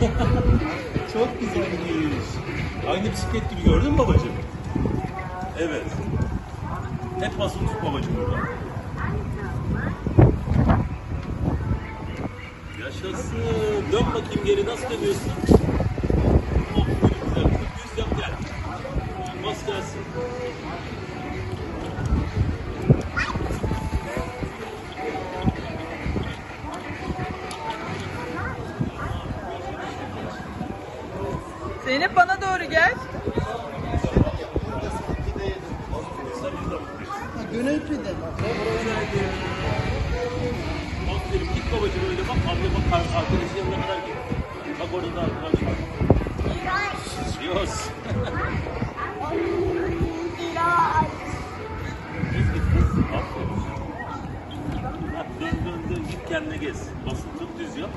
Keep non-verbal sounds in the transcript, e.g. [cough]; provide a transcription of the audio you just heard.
[laughs] Çok güzelmiş. Aynı bisiklet gibi gördün mü babacığım? Evet. Hep basılı tut babacığım burada. Yaşasın. Dön bakayım geri nasıl dönüyorsun? Aferin güzel. Düz yap gel. Bas gelsin. Zeynep bana doğru gel. Gönüllü'de. Aferin git babacığım öyle bak. Abla bak ar- arkadaşın yanına kadar git. Bak orada da arkadaş var. Yos. Düz git kız. Aferin. Ha, dön dön dön git kendine gez. Basın tut düz yap.